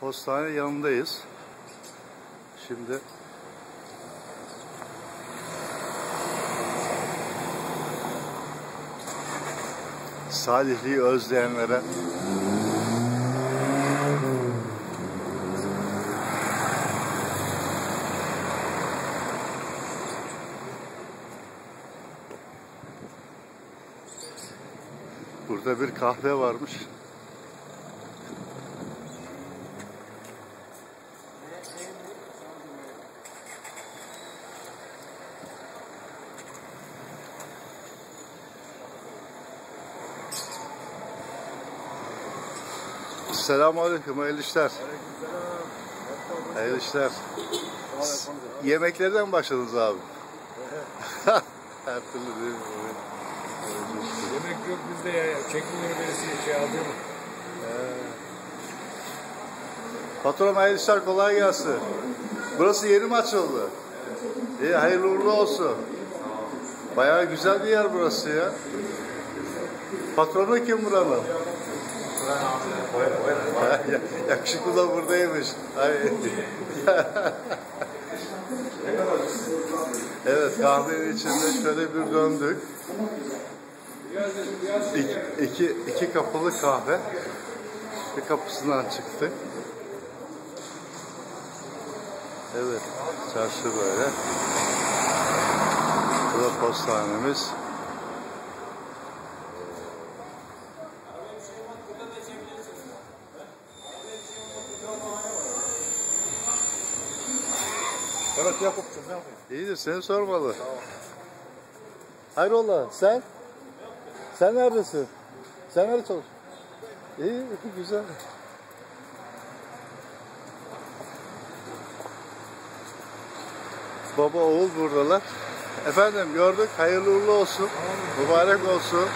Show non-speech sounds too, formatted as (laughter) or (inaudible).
postane yanındayız. Şimdi Salihli'yi özleyenlere Burada bir kahve varmış. Selamun Aleyküm, hayırlı işler. Hayırlı işler. Yemeklerden başladınız abi. (laughs) Her türlü değil mi? Yemek yok bizde ya. Çekmiyor birisi şey alıyor mu? Patron hayırlı işler, kolay gelsin. Burası yeni mi açıldı? İyi, hayırlı uğurlu olsun. Bayağı güzel bir yer burası ya. Patronu kim buranın? Yakışıklı da buradaymış. Ay. evet kahvenin içinde şöyle bir döndük. İki, iki, iki kapılı kahve. Bir kapısından çıktık. Evet, çarşı böyle. Bu da postanemiz. Evet Yakup'cum ne yapıyorsun? İyidir, seni sormalı. Hayrola, sen? Sen neredesin? Sen nerede çalış? İyi, iyi, güzel. Baba oğul buradalar. Efendim gördük, hayırlı uğurlu olsun. Mübarek olsun.